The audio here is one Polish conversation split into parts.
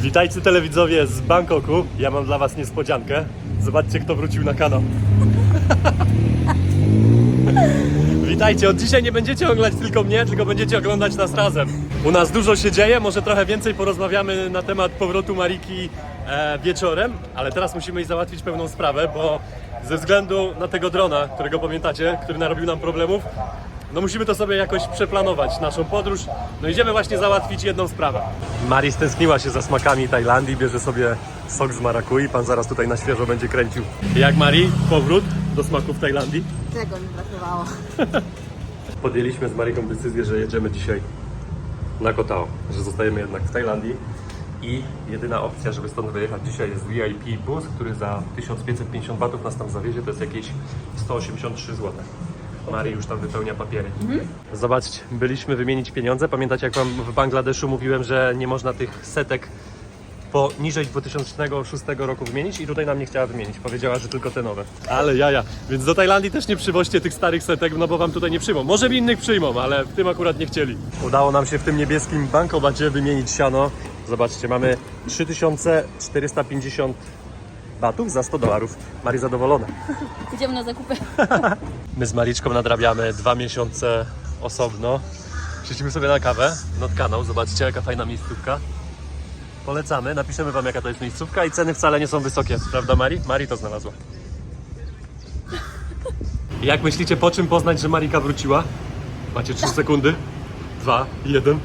Witajcie telewidzowie z Bangkoku. Ja mam dla was niespodziankę. Zobaczcie, kto wrócił na kanał. Witajcie, od dzisiaj nie będziecie oglądać tylko mnie, tylko będziecie oglądać nas razem. U nas dużo się dzieje, może trochę więcej porozmawiamy na temat powrotu Mariki e, wieczorem, ale teraz musimy jej załatwić pewną sprawę, bo ze względu na tego drona, którego pamiętacie, który narobił nam problemów, no musimy to sobie jakoś przeplanować, naszą podróż. No idziemy właśnie załatwić jedną sprawę. Mari stęskniła się za smakami Tajlandii, bierze sobie sok z marakui, pan zaraz tutaj na świeżo będzie kręcił. Jak Mari, powrót do smaków Tajlandii? Tego mi brakowało. Podjęliśmy z Mariką decyzję, że jedziemy dzisiaj na Kotao, że zostajemy jednak w Tajlandii i jedyna opcja, żeby stąd wyjechać dzisiaj jest VIP bus, który za 1550 batów nas tam zawiezie, to jest jakieś 183 zł. Mari już tam wypełnia papiery. Zobaczcie, byliśmy wymienić pieniądze. Pamiętacie, jak wam w Bangladeszu mówiłem, że nie można tych setek poniżej 2006 roku wymienić i tutaj nam nie chciała wymienić. Powiedziała, że tylko te nowe. Ale jaja, więc do Tajlandii też nie przywoźcie tych starych setek, no bo wam tutaj nie przyjmą. Może w innych przyjmą, ale w tym akurat nie chcieli. Udało nam się w tym niebieskim bankomacie wymienić siano. Zobaczcie, mamy 3450 batów za 100 dolarów. Mari zadowolona. Idziemy na zakupy. My z Mariczką nadrabiamy dwa miesiące osobno. Siedzimy sobie na kawę, not kanał, zobaczcie jaka fajna miejscówka. Polecamy, napiszemy wam jaka to jest miejscówka i ceny wcale nie są wysokie, prawda Mari? Mari to znalazła. Jak myślicie, po czym poznać, że Marika wróciła? Macie 3 sekundy. Dwa, jeden.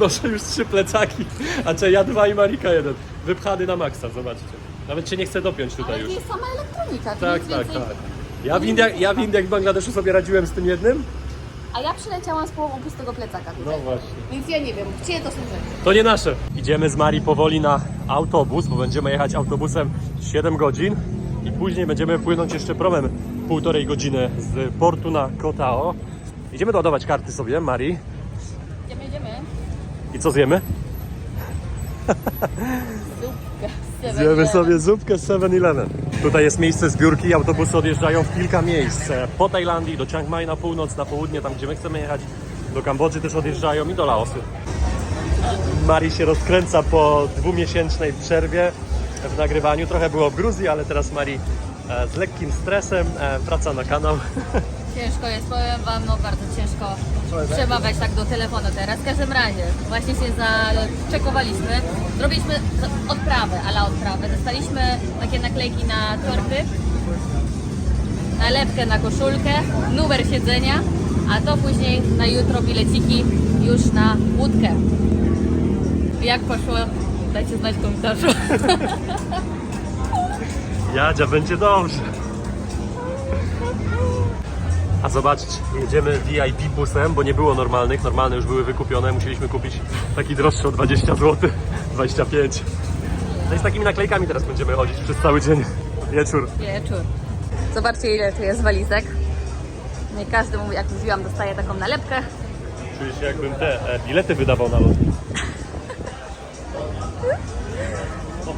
Noszę już trzy plecaki, a czy ja dwa i Marika jeden. Wypchany na maksa, zobaczcie. Nawet się nie chce dopiąć tutaj Ale już. to jest sama elektronika. to Tak, nic tak, więcej. tak. Ja w, Indiach, ja w Indiach w Bangladeszu sobie radziłem z tym jednym. A ja przyleciałam z połową pustego plecaka tutaj. właśnie. Więc ja nie wiem, czyje to są rzeczy. To nie nasze. Idziemy z Marii powoli na autobus, bo będziemy jechać autobusem 7 godzin i później będziemy płynąć jeszcze promem półtorej godziny z portu na Kotao. Idziemy doładować karty sobie, Marii. Idziemy, idziemy. I co zjemy? Zupka. Zjemy sobie zupkę z 7-Eleven. Tutaj jest miejsce zbiórki, autobusy odjeżdżają w kilka miejsc. Po Tajlandii, do Chiang Mai na północ, na południe, tam gdzie my chcemy jechać. Do Kambodży też odjeżdżają i do Laosu. Mari się rozkręca po dwumiesięcznej przerwie w nagrywaniu. Trochę było w Gruzji, ale teraz Mari e, z lekkim stresem e, wraca na kanał. Ciężko jest, powiem wam, no bardzo ciężko przemawiać tak do telefonu teraz. W każdym razie, właśnie się zaczekowaliśmy. Zrobiliśmy odprawę, ale odprawę. Dostaliśmy takie naklejki na torby, nalepkę na koszulkę, numer siedzenia, a to później na jutro bileciki już na łódkę. Jak poszło? Dajcie znać w komentarzu. Jadzia, będzie dobrze. A zobaczcie, jedziemy VIP busem, bo nie było normalnych. Normalne już były wykupione. Musieliśmy kupić taki droższy o 20 zł, 25. No i z takimi naklejkami teraz będziemy chodzić przez cały dzień. Wieczór. Wieczór. Zobaczcie ile tu jest walizek. Nie każdy, mówi, jak mówiłam, dostaje taką nalepkę. Czuję się jakbym te e, bilety wydawał na lot.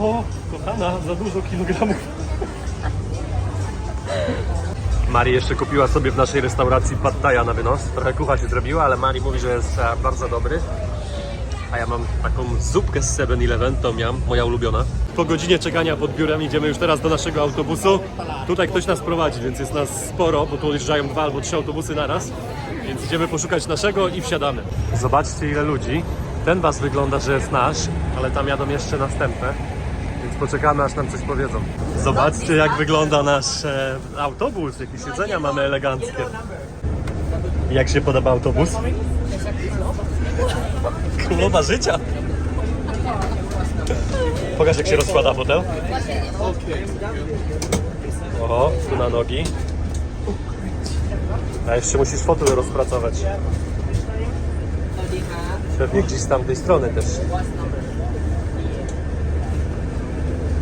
O, kochana, za dużo kilogramów. Mari jeszcze kupiła sobie w naszej restauracji pad thai'a na wynos. Trochę kucha się zrobiła, ale Mari mówi, że jest e, bardzo dobry. A ja mam taką zupkę z 7-Eleven, to miałam, moja ulubiona. Po godzinie czekania pod biurem idziemy już teraz do naszego autobusu. Tutaj ktoś nas prowadzi, więc jest nas sporo, bo tu odjeżdżają dwa albo trzy autobusy naraz. Więc idziemy poszukać naszego i wsiadamy. Zobaczcie ile ludzi. Ten bus wygląda, że jest nasz, ale tam jadą jeszcze następne. Poczekamy aż nam coś powiedzą. Zobaczcie jak wygląda nasz e, autobus, jakie siedzenia mamy eleganckie. Jak się podoba autobus? Królowa życia. Pokaż jak się rozkłada fotel. Oho, tu na nogi. A jeszcze musisz fotel rozpracować. Pewnie gdzieś z tamtej strony też.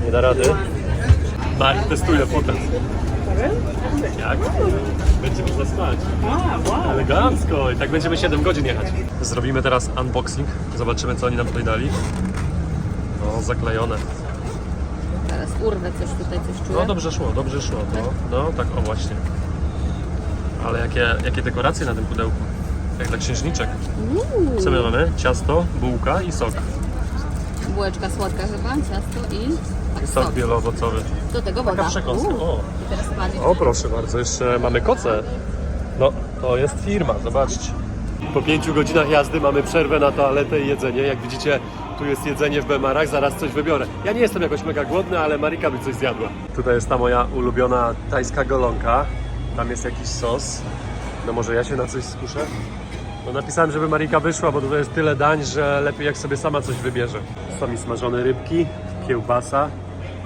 Nie da rady. Mari testuje fotel. Jak? Będzie można spać. Elegancko. I tak będziemy 7 godzin jechać. Zrobimy teraz unboxing. Zobaczymy co oni nam tutaj dali. No, zaklejone. Teraz urwę coś tutaj, coś czuję. No dobrze szło, dobrze szło. No, no tak o właśnie. Ale jakie, jakie dekoracje na tym pudełku. Jak dla księżniczek. Co my mamy? Ciasto, bułka i sok. Bułeczka słodka chyba, ciasto i Sok wieloowocowy. Do tego woda. Taka przekąska, Uuu. o. I teraz. O proszę bardzo, jeszcze mamy koce. No, to jest firma, zobaczcie. Po pięciu godzinach jazdy mamy przerwę na toaletę i jedzenie. Jak widzicie, tu jest jedzenie w Bemarach, zaraz coś wybiorę. Ja nie jestem jakoś mega głodny, ale Marika by coś zjadła. Tutaj jest ta moja ulubiona tajska golonka. Tam jest jakiś sos. No może ja się na coś skuszę? No napisałem, żeby Marika wyszła, bo tutaj jest tyle dań, że lepiej jak sobie sama coś wybierze. Są mi smażone rybki, kiełbasa.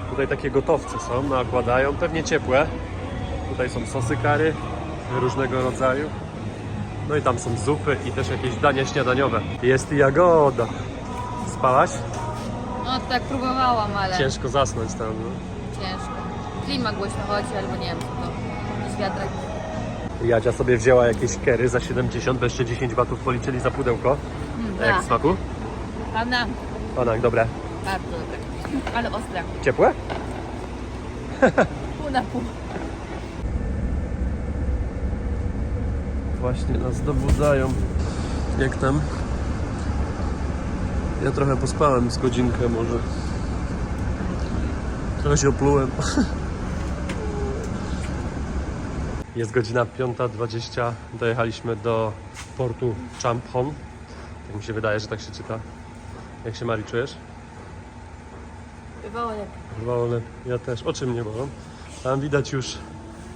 Tutaj takie gotowce są, nakładają, pewnie ciepłe. Tutaj są sosy kary różnego rodzaju. No i tam są zupy i też jakieś dania śniadaniowe. Jest i jagoda. Spałaś? No tak próbowałam, ale Ciężko zasnąć tam. No. ciężko. Klima głośno chodzi, albo nie wiem co to. Jakiś wiatrak. Jadzia sobie wzięła jakieś kery za 70, bo jeszcze 10 batów policzyli za pudełko. A jak w tak. smaku? Pana, Panak, dobre. bardzo dobre. Ale ostre. Ciepłe? Pół na pół. Właśnie nas dobudzają. Jak tam? Ja trochę pospałem z godzinkę może. Trochę się oplułem. Jest godzina 5.20. Dojechaliśmy do portu Champon. Tak mi się wydaje, że tak się czyta. Jak się Mari czujesz? Jak Wolę. Ja też. Oczy mnie bolą. Tam widać już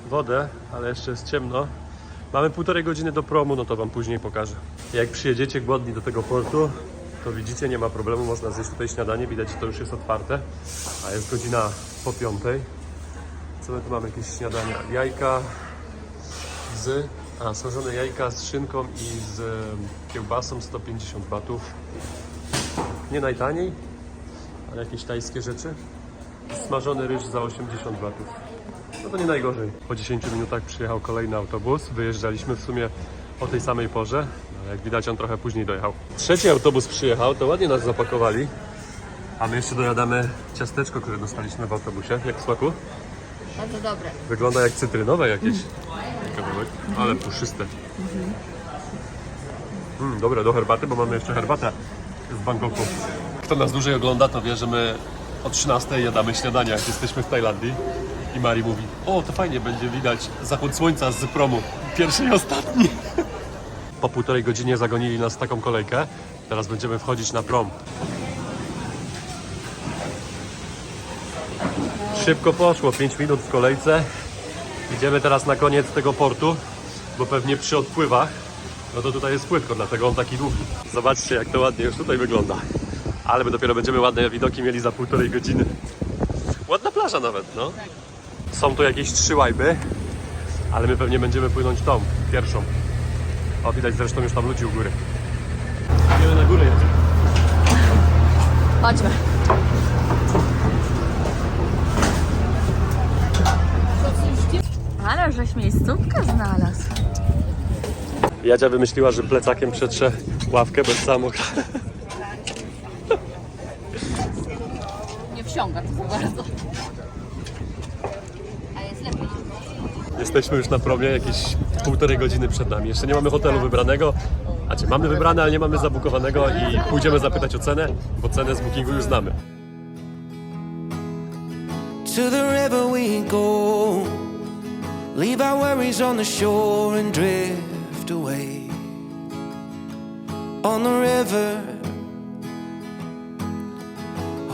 wodę, ale jeszcze jest ciemno. Mamy półtorej godziny do promu, no to wam później pokażę. Jak przyjedziecie głodni do tego portu, to widzicie, nie ma problemu, można zjeść tutaj śniadanie, widać, że to już jest otwarte. A jest godzina po piątej. Co my tu mamy? Jakieś śniadania? Jajka z... A, smażone jajka z szynką i z kiełbasą 150 batów. Nie najtaniej, ale jakieś tajskie rzeczy. Smażony ryż za 80 batów. No to nie najgorzej. Po 10 minutach przyjechał kolejny autobus. Wyjeżdżaliśmy w sumie o tej samej porze, ale jak widać on trochę później dojechał. Trzeci autobus przyjechał, to ładnie nas zapakowali. A my jeszcze dojadamy ciasteczko, które dostaliśmy w autobusie. Jak w smaku? bardzo dobre. Wygląda jak cytrynowe jakieś. Kawałek, ale puszyste. Mm, dobre do herbaty, bo mamy jeszcze herbatę z Bangkoku. Kto nas dłużej ogląda, to wie, że my o 13 jadamy śniadania, jak jesteśmy w Tajlandii. I Mari mówi, o to fajnie, będzie widać zachód słońca z promu. Pierwszy i ostatni. Po półtorej godzinie zagonili nas taką kolejkę. Teraz będziemy wchodzić na prom. Szybko poszło, 5 minut w kolejce. Idziemy teraz na koniec tego portu, bo pewnie przy odpływach, no to tutaj jest płytko, dlatego on taki długi. Zobaczcie, jak to ładnie już tutaj wygląda. Ale my dopiero będziemy ładne widoki mieli za półtorej godziny. Ładna plaża nawet, no. Są tu jakieś trzy łajby, ale my pewnie będziemy płynąć tą, pierwszą. O, widać zresztą już tam ludzi u góry. Idziemy na górę, jedziemy. Chodźmy. Ale żeś miejscówkę znalazł. Jadzia wymyśliła, że plecakiem przetrze ławkę bez samochodu. Wsiąga to za bardzo. A jest lepiej. Jesteśmy już na promie, jakieś półtorej godziny przed nami. Jeszcze nie mamy hotelu wybranego. A czy mamy wybrane, ale nie mamy zabukowanego i pójdziemy zapytać o cenę, bo cenę z bookingu już znamy. To the river we go. Leave our worries on the shore and drift away. On the river,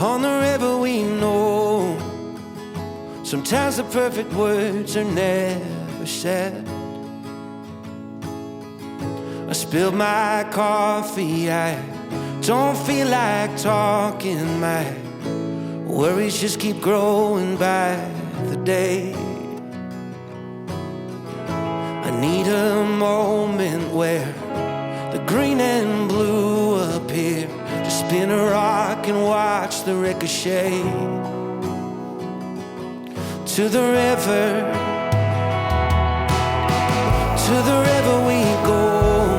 on the river we know. Sometimes the perfect words are never said. I spilled my coffee, I don't feel like talking. My worries just keep growing by the day. I need a moment where the green and blue appear. Spin a rock and watch the ricochet. To the river, to the river we go.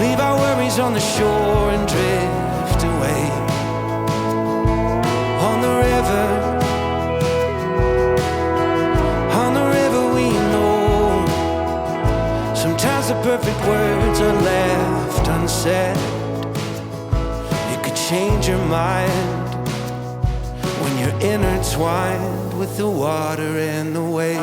Leave our worries on the shore and drift away. On the river, on the river we know. Sometimes the perfect words are left unsaid. Change. your mind when you're intertwined with the water and the waves.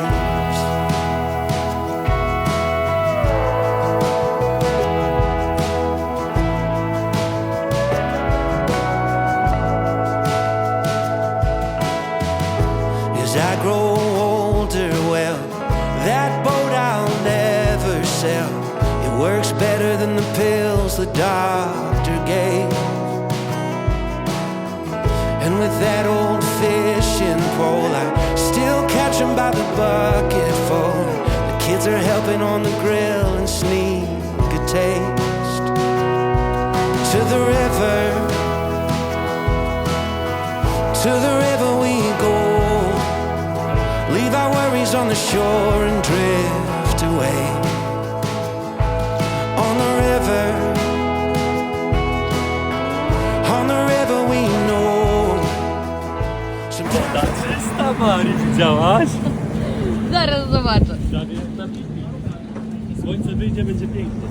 As I grow older, well, that boat I'll never sell. It works better than the pills the doctor with that old fishing pole, I still catch 'em by the bucketful. The kids are helping on the grill and sneak a taste to the river. To the river we go. Leave our worries on the shore and Sometimes Ta czysta Mari, widziałaś? Zaraz zobaczę. Prawie jak na pipi. Słońce wyjdzie, będzie pięknie.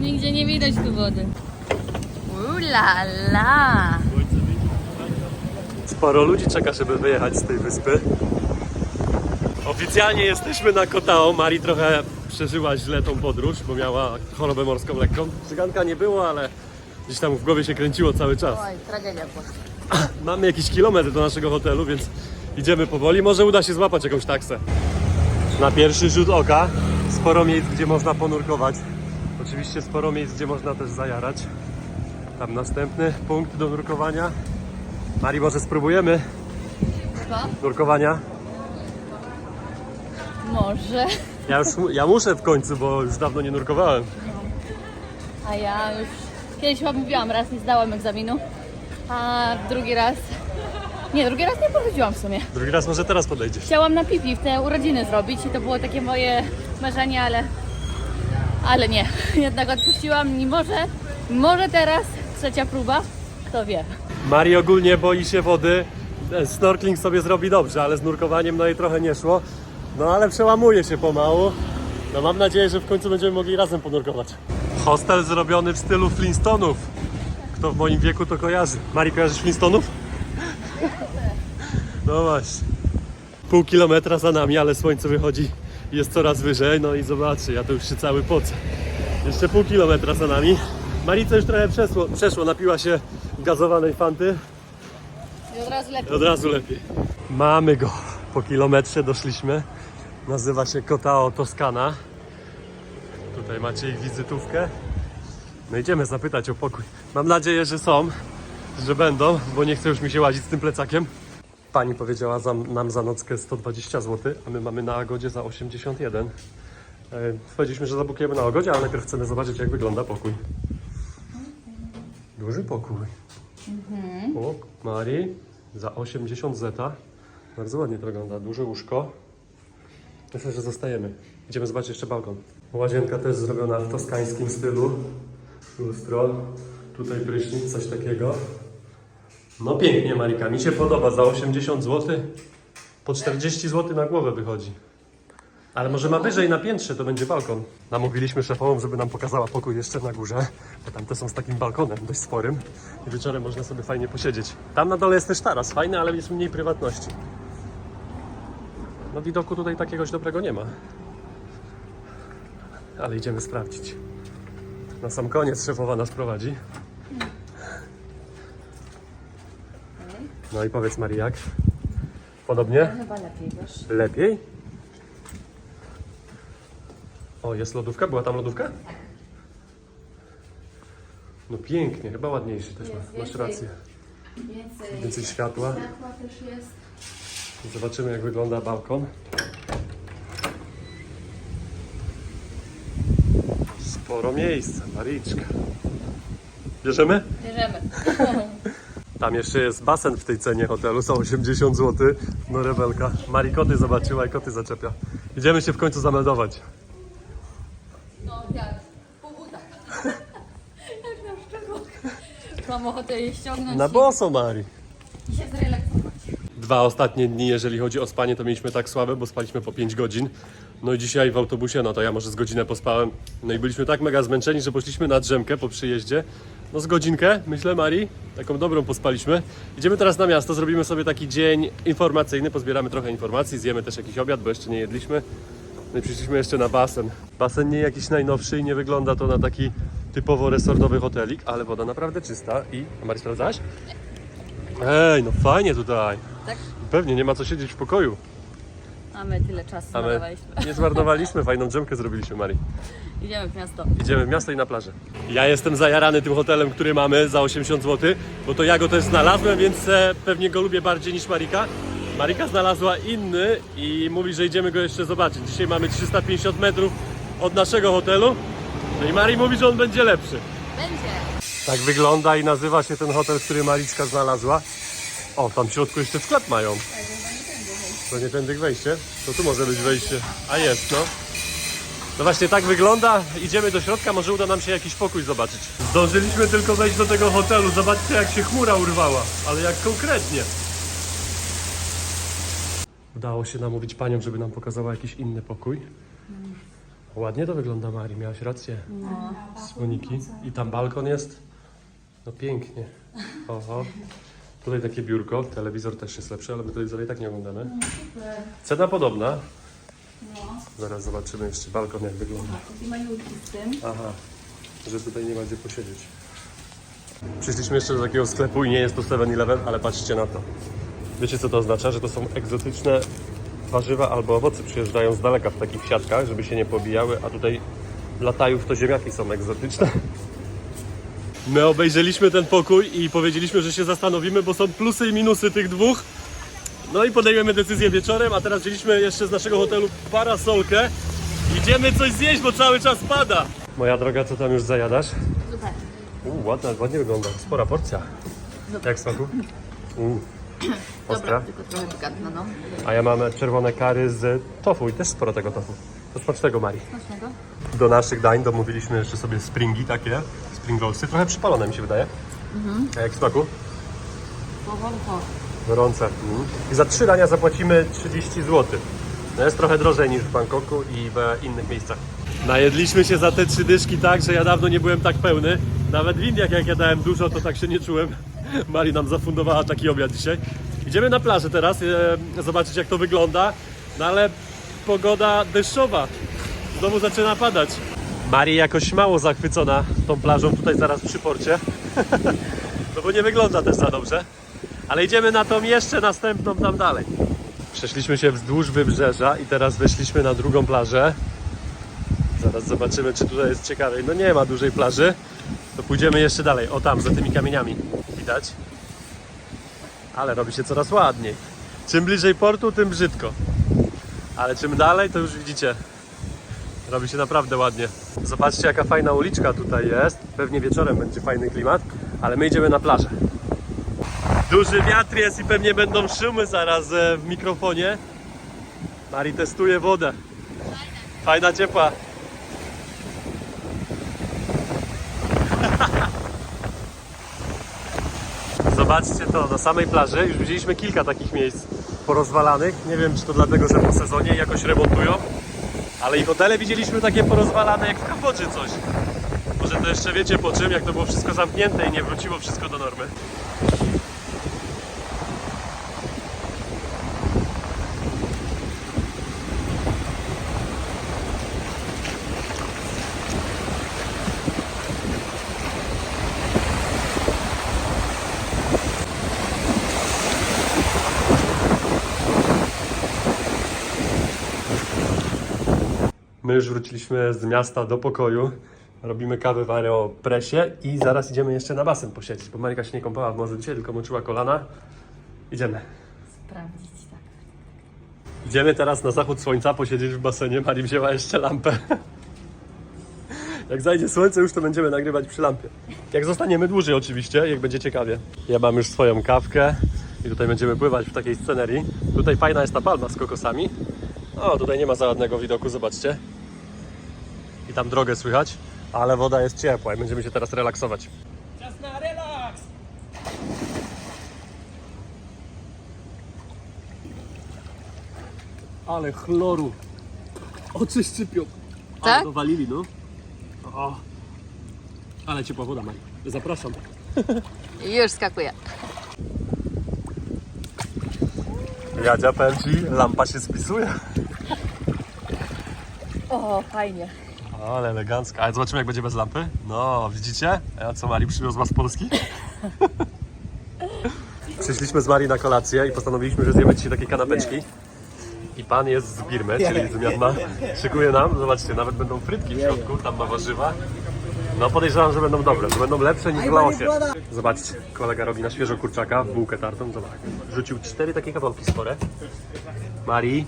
Nigdzie nie widać tu wody. Ula la. Słońce wyjdzie. Sporo ludzi czeka, żeby wyjechać z tej wyspy. Oficjalnie jesteśmy na Kotao. Mari trochę przeżyła źle tą podróż, bo miała chorobę morską lekką. Cyganka nie było, ale gdzieś tam w głowie się kręciło cały czas. Oj, tragedia była. Mamy jakiś kilometr do naszego hotelu, więc idziemy powoli. Może uda się złapać jakąś taksę. Na pierwszy rzut oka sporo miejsc, gdzie można ponurkować. Oczywiście sporo miejsc, gdzie można też zajarać. Tam następny punkt do nurkowania. Mari, może spróbujemy Co? nurkowania? Może. Ja już ja muszę w końcu, bo już dawno nie nurkowałem. A ja już kiedyś chyba mówiłam, raz nie zdałam egzaminu, a drugi raz... Nie, drugi raz nie powiedziałam w sumie. Drugi raz może teraz podejdziesz. Chciałam na pipi w te urodziny zrobić i to było takie moje marzenie, ale... Ale nie, jednak odpuściłam i może, może teraz trzecia próba, kto wie. Mari ogólnie boi się wody. Snorkeling sobie zrobi dobrze, ale z nurkowaniem no jej trochę nie szło. No ale przełamuje się pomału. No mam nadzieję, że w końcu będziemy mogli razem ponurkować. Hostel zrobiony w stylu Flintstonów. Kto w moim wieku to kojarzy. Mari, kojarzysz Flintstonów? No właśnie. Pół kilometra za nami, ale słońce wychodzi jest coraz wyżej. No i zobaczcie, ja to już się cały pocę. Jeszcze pół kilometra za nami. Marice już trochę przeszło, przeszło napiła się gazowanej fanty. I od razu lepiej. Od razu lepiej. Mamy go. Po kilometrze doszliśmy. Nazywa się Kotao Toskana. Tutaj macie ich wizytówkę. No idziemy zapytać o pokój. Mam nadzieję, że są, że będą, bo nie chcę już mi się łazić z tym plecakiem. Pani powiedziała za, nam za nockę 120 zł, a my mamy na Agodzie za 81. E, Powiedzieliśmy, że zabukujemy na Agodzie, ale najpierw chcemy zobaczyć jak wygląda pokój. Duży pokój. O, Mari, za 80 zeta. Bardzo ładnie to wygląda. Duże łóżko. Myślę, że zostajemy. Idziemy zobaczyć jeszcze balkon. Łazienka też zrobiona w toskańskim stylu. Lustro. Tutaj prysznic, coś takiego. No pięknie, Marika. Mi się podoba. Za 80 zł. Po 40 zł na głowę wychodzi. Ale może ma wyżej na piętrze, to będzie balkon. Namówiliśmy szefową, żeby nam pokazała pokój jeszcze na górze, bo tam te są z takim balkonem dość sporym i wieczorem można sobie fajnie posiedzieć. Tam na dole jest też taras, fajny, ale jest mniej prywatności. No widoku tutaj takiegoś dobrego nie ma. Ale idziemy sprawdzić. Na sam koniec szefowa nas prowadzi. No i powiedz Marii jak? Podobnie? Chyba lepiej, wiesz. Lepiej? O, jest lodówka? Była tam lodówka? No pięknie, chyba ładniejszy też Jest ma. Masz więcej. rację. Więcej, Więcej światła. światła też jest. Zobaczymy jak wygląda balkon. Sporo miejsca, Mariczka. Bierzemy? Bierzemy. Tam jeszcze jest basen w tej cenie hotelu za 80 zł. No rebelka. Mari koty zobaczyła i koty zaczepia. Idziemy się w końcu zameldować. No jak? Po butach. jak na szczegół. Mam ochotę je ściągnąć Na boso, Mari. i się zrelaksować. Dwa ostatnie dni, jeżeli chodzi o spanie, to mieliśmy tak słabe, bo spaliśmy po 5 godzin. No i dzisiaj w autobusie, no to ja może z godzinę pospałem. No i byliśmy tak mega zmęczeni, że poszliśmy na drzemkę po przyjeździe, no z godzinkę, myślę, Marii. Taką dobrą pospaliśmy. Idziemy teraz na miasto, zrobimy sobie taki dzień informacyjny, pozbieramy trochę informacji, zjemy też jakiś obiad, bo jeszcze nie jedliśmy. No i przyszliśmy jeszcze na basen. Basen nie jakiś najnowszy i nie wygląda to na taki typowo resortowy hotelik, ale woda naprawdę czysta i... Marii sprawdzałaś? Ej, no fajnie tutaj. Tak? Pewnie, nie ma co siedzieć w pokoju. A my tyle czasu A my zmarnowaliśmy. nie zmarnowaliśmy, fajną drzemkę zrobiliśmy, Marii. Idziemy w miasto. Idziemy w miasto i na plażę. Ja jestem zajarany tym hotelem, który mamy za 80 zł, bo to ja go też znalazłem, więc e, pewnie go lubię bardziej niż Marika. Marika znalazła inny i mówi, że idziemy go jeszcze zobaczyć. Dzisiaj mamy 350 metrów od naszego hotelu. No i Mari mówi, że on będzie lepszy. Będzie. Tak wygląda i nazywa się ten hotel, który Mariczka znalazła. O, tam w środku jeszcze sklep mają. To nie tędy wejście? To tu może być wejście. A jest, no. No właśnie tak wygląda. Idziemy do środka, może uda nam się jakiś pokój zobaczyć. Zdążyliśmy tylko wejść do tego hotelu. Zobaczcie jak się chmura urwała, ale jak konkretnie. Udało się namówić panią, żeby nam pokazała jakiś inny pokój. Ładnie to wygląda, Mari, miałaś rację. Słoniki. I tam balkon jest. No pięknie. Oho. Tutaj takie biurko, telewizor też jest lepszy, ale my telewizora i tak nie oglądamy. Cena podobna. Zaraz zobaczymy jeszcze balkon jak wygląda. Taki malutki z tym. Aha, że tutaj nie ma gdzie posiedzieć. Przyszliśmy jeszcze do takiego sklepu i nie jest to 7-Eleven, ale patrzcie na to. Wiecie co to oznacza? Że to są egzotyczne warzywa albo owoce przyjeżdżają z daleka w takich siatkach, żeby się nie pobijały, a tutaj dla tajów to ziemniaki są egzotyczne. My obejrzeliśmy ten pokój i powiedzieliśmy, że się zastanowimy, bo są plusy i minusy tych dwóch. No i podejmiemy decyzję wieczorem, a teraz wzięliśmy jeszcze z naszego hotelu parasolkę. Idziemy coś zjeść, bo cały czas pada. Moja droga, co tam już zajadasz? Super. Uuu, ładna, ładnie wygląda. Spora porcja. Jak smaku? Uuu, ostra. tylko trochę pikantna, no. A ja mam czerwone kary z tofu i też sporo tego tofu. To smacznego, Marii. Smacznego? Do naszych dań domówiliśmy jeszcze sobie springi takie, spring rollsy. Trochę przypalone mi się wydaje. A jak w smaku? Powolko. Gorące. Mm. I za trzy dania zapłacimy 30 zł. No jest trochę drożej niż w Bangkoku i w innych miejscach. Najedliśmy się za te trzy dyszki tak, że ja dawno nie byłem tak pełny. Nawet w Indiach jak jadałem dużo, to tak się nie czułem. Mari nam zafundowała taki obiad dzisiaj. Idziemy na plażę teraz, e, zobaczyć jak to wygląda. No ale pogoda deszczowa. Znowu zaczyna padać. Mari jakoś mało zachwycona tą plażą tutaj zaraz przy porcie. No bo nie wygląda też za dobrze. Ale idziemy na tą jeszcze następną tam dalej. Przeszliśmy się wzdłuż wybrzeża i teraz weszliśmy na drugą plażę. Zaraz zobaczymy, czy tutaj jest ciekawej. No nie ma dużej plaży. To pójdziemy jeszcze dalej. O tam, za tymi kamieniami. Widać? Ale robi się coraz ładniej. Czym bliżej portu, tym brzydko. Ale czym dalej, to już widzicie. Robi się naprawdę ładnie. Zobaczcie, jaka fajna uliczka tutaj jest. Pewnie wieczorem będzie fajny klimat, ale my idziemy na plażę. Duży wiatr jest i pewnie będą szumy zaraz e, w mikrofonie. Mari testuje wodę. Fajna, ciepła. Zobaczcie to, na samej plaży już widzieliśmy kilka takich miejsc porozwalanych. Nie wiem, czy to dlatego, że po sezonie jakoś remontują, ale i hotele widzieliśmy takie porozwalane jak w Kambodży coś. Może to jeszcze wiecie po czym, jak to było wszystko zamknięte i nie wróciło wszystko do normy. My już wróciliśmy z miasta do pokoju. Robimy kawę w Aeropresie i zaraz idziemy jeszcze na basen posiedzieć, bo Marika się nie kąpała w morzu dzisiaj, tylko moczyła kolana. Idziemy. Sprawdzić, tak. Idziemy teraz na zachód słońca posiedzieć w basenie. Mari wzięła jeszcze lampę. Jak zajdzie słońce już to będziemy nagrywać przy lampie. Jak zostaniemy dłużej oczywiście, jak będzie ciekawie. Ja mam już swoją kawkę i tutaj będziemy pływać w takiej scenerii. Tutaj fajna jest ta palma z kokosami. O, tutaj nie ma za ładnego widoku, zobaczcie. I tam drogę słychać, ale woda jest ciepła i będziemy się teraz relaksować. Czas na relaks! Ale chloru. Oczy szczypią. Tak? Ale dowalili, no. O. Ale ciepła woda, Mari. Zapraszam. Już skakuję. Jadzia, Ci, lampa się spisuje. O, fajnie. Ale elegancka. Ale zobaczymy jak będzie bez lampy. No, widzicie? A co Mari przywiozła z Polski? Przyszliśmy z Mari na kolację i postanowiliśmy, że zjemy dzisiaj takie kanapeczki. I pan jest z Birmy, czyli z Myanmar. Szykuje nam, zobaczcie, nawet będą frytki w środku, tam ma warzywa. No podejrzewam, że będą dobre, że będą lepsze niż w Laosie. Zobaczcie, kolega robi na świeżo kurczaka w bułkę tartą, zobacz. Rzucił cztery takie kawałki spore. Mari,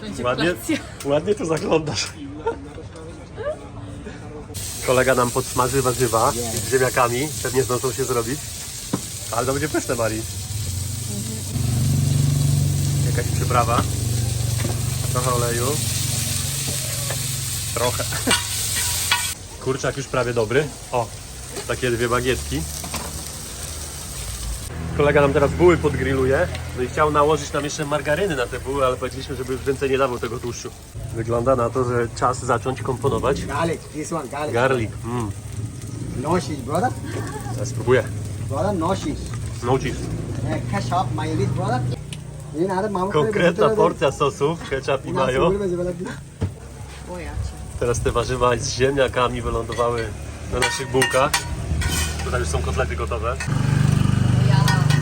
Będzie Ładnie, ładnie tu zaglądasz. Kolega nam podsmaży warzywa z ziemniakami. Pewnie zdążą się zrobić. Ale to będzie pyszne, Marii. Jakaś przyprawa. Trochę oleju. Trochę. Kurczak już prawie dobry. O, takie dwie bagietki. Kolega nam teraz buły podgrilluje. No i chciał nałożyć nam jeszcze margaryny na te buły, ale powiedzieliśmy, żeby już więcej nie dawał tego tłuszczu. Wygląda na to, że czas zacząć komponować. Garlic, this one, garlic. Garlic. Mm. No cheese, brother. Ja spróbuję. Brother, no cheese. No cheese. Eh, ketchup, mayonnaise, brother. Konkretna porcja sosów, ketchup i mayo. Teraz te warzywa z ziemniakami wylądowały na naszych bułkach. Tutaj już są kotlety gotowe.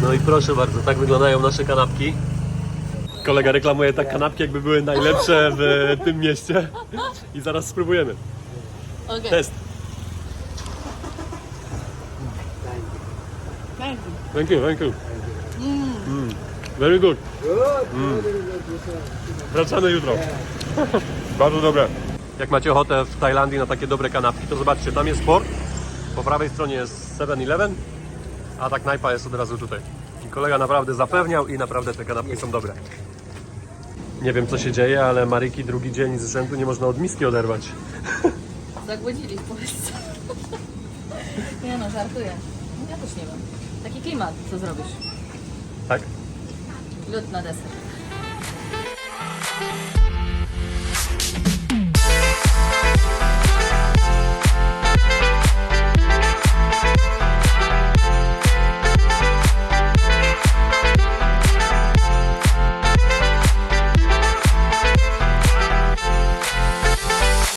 No i proszę bardzo, tak wyglądają nasze kanapki. Kolega reklamuje tak kanapki, jakby były najlepsze w tym mieście. I zaraz spróbujemy. Okej. Test. Thank you, thank you. Mm. Very good. Mm. Wracamy jutro. Bardzo dobre. Jak macie ochotę w Tajlandii na takie dobre kanapki, to zobaczcie, tam jest port. Po prawej stronie jest 7-Eleven, a ta knajpa jest od razu tutaj. I kolega naprawdę zapewniał i naprawdę te kanapki są dobre. Nie wiem co się dzieje, ale Mariki drugi dzień z rzędu nie można od miski oderwać. Zagłodzili w Polsce. Nie no, żartuję. Ja też nie wiem. Taki klimat, co zrobisz? Tak? Lód na deser.